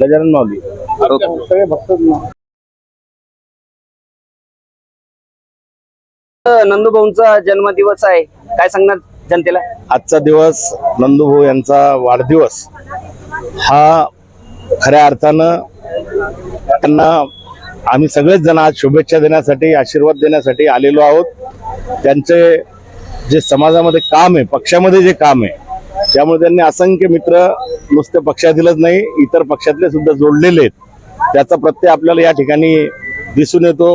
गजानन माऊली. सगळे भक्त नंदूभाऊंचा जन्मदिवस आहे. काय सांगणार जनतेला? आजचा दिवस नंदुभाऊ यांचा वाढदिवस. हा खऱ्या अर्थानं त्यांना आम्ही सगळेच जण आज शुभेच्छा देण्यासाठी आशीर्वाद देण्यासाठी आलेलो आहोत. त्यांचे जे समाजामध्ये काम आहे पक्षामध्ये जे काम आहे त्यामुळे त्यांनी असंख्य मित्र नुसते पक्षातीलच नाही इतर पक्षातले सुद्धा जोडलेले आहेत. त्याचा प्रत्यय आपल्याला या ठिकाणी दिसून येतो.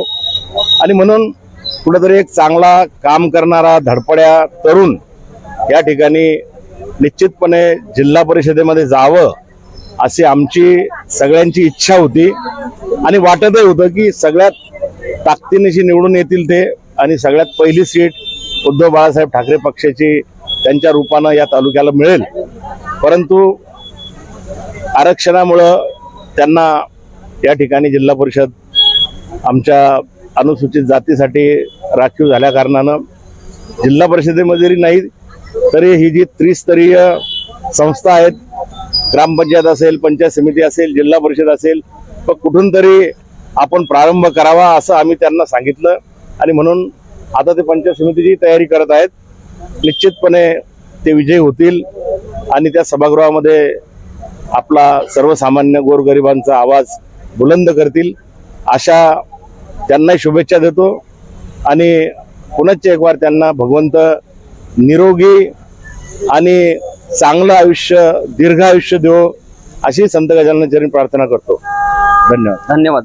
आणि म्हणून कुठेतरी एक चांगला काम करणारा धडपड्या तरुण या ठिकाणी निश्चितपणे जिल्हा परिषदेमध्ये जावं अशी आमची सगळ्यांची इच्छा होती. आणि वाटतही होतं की सगळ्यात ताकदीनेशी निवडून येतील ते आणि सगळ्यात पहिली सीट उद्धव बाळासाहेब ठाकरे पक्षाची त्यांच्या रूपानं या तालुक्याला मिळेल. परंतु आरक्षणामुळं त्यांना या ठिकाणी जिल्हा परिषद आमच्या अनुसूचित जातीसाठी राखीव झाल्या कारणानं जिल्हा परिषदेमध्ये जरी नाही तरी ही जी त्रिस्तरीय संस्था आहेत ग्रामपंचायत असेल पंचायत समिती असेल जिल्हा परिषद असेल पण कुठून तरी आपण प्रारंभ करावा असं आम्ही त्यांना सांगितलं. आणि म्हणून आता ते पंचायत समितीची तयारी करत आहेत. निश्चितपणे ते विजयी होतील आणि त्या सभागृहामध्ये आपला सर्वसामान्य गोरगरिबांचा आवाज बुलंद करतील. अशा त्यांनाही शुभेच्छा देतो आणि पुनश्च एक वार त्यांना भगवंत निरोगी आणि चांगलं आयुष्य दीर्घ आयुष्य देव अशी संत गजानन चरणी प्रार्थना करतो. धन्यवाद. धन्यवाद